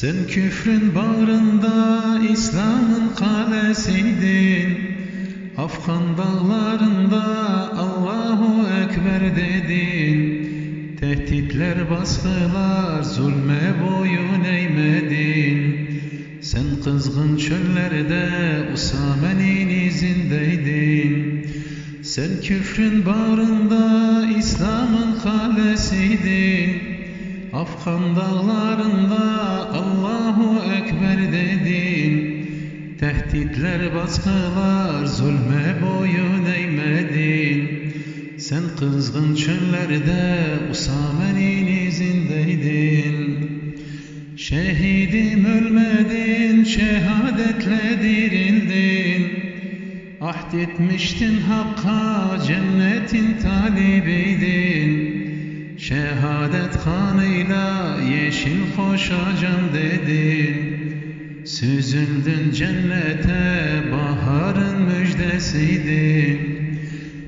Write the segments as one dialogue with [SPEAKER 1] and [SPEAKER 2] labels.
[SPEAKER 1] Sen küfrün bağrında İslam'ın kalesiydin. Afgan dağlarında Allahu Ekber dedin. Tehditler baskılar zulme boyun eğmedin. Sen kızgın çöllerde Usame'nin izindeydin. Sen küfrün bağrında İslam'ın kalesiydin. Afgan dağlarında Ekber dedin Tehditler baskılar zulme boyun eğmedin. Sen kızgın çöllerde Usame'nin izindeydin. Şehidim ölmedin şehadetle dirildin. Ahd etmiştin hakka cennetin talibiydin. Şehadet kanıyla yeşil koşacağım dedin Süzüldün cennete baharın müjdesiydin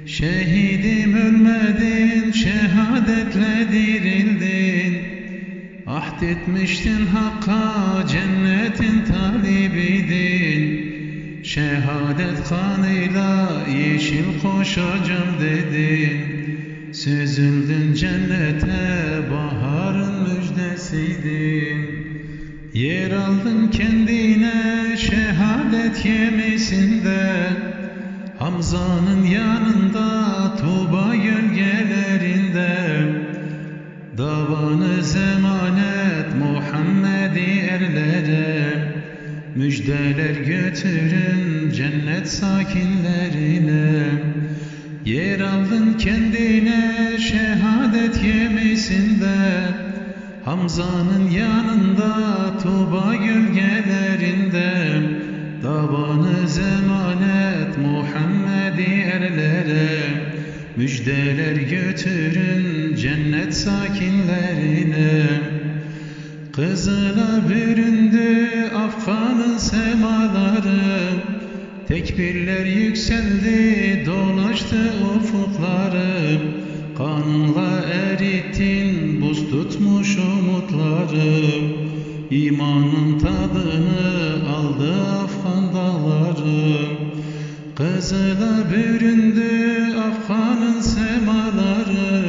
[SPEAKER 1] Şehidim ölmedin şehadetle dirildin. Ahd etmiştin hakka cennetin talibiydin Şehadet kanıyla yeşil koşacağım dedin. Süzüldün cennete baharın müjdesiydin Yer aldın kendine şehadet gemisinde Hamza'nın yanında Tuğba gölgelerinde. Davanız emanet Muhammedi erlere. Müjdeler götürün cennet sakinlerine. Yer aldın kendine şehadet gemisinde Hamza'nın yanında Tuğba gölgelerinde Davanız emanet Muhammedi erlere Müjdeler götürün cennet sakinlerine. Kızına büründü Afgan'ın semaları. Tekbirler yükseldi dolaştı ufukları Kanla erittin buz tutmuş umutları. İmanın tadını aldı Afgan dağları. Kızıla büründü Afgan'ın semaları.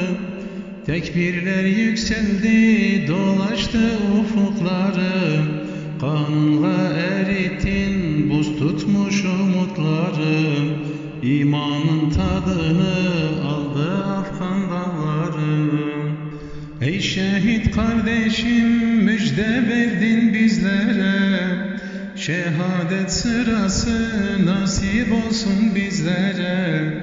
[SPEAKER 1] Tekbirler yükseldi dolaştı ufukları. Kanla erittin buz tutmuş umutları. İmanın tadını müjde verdin bizlere. Şehadet sırası nasip olsun bizlere.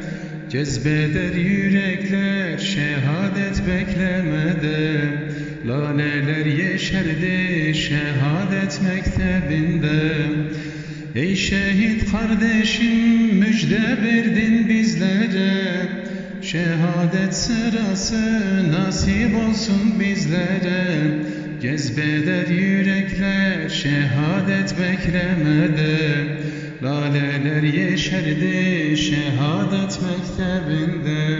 [SPEAKER 1] Cezbeder yürekler şehadet beklemede. Laleler yeşerdi şehadet mektebinde. Ey şehit kardeşim müjde verdin bizlere. Şehadet sırası nasip olsun bizlere Cezbeder yürekler şehadet beklemede. Laleler yeşerdi şehadet mektebinde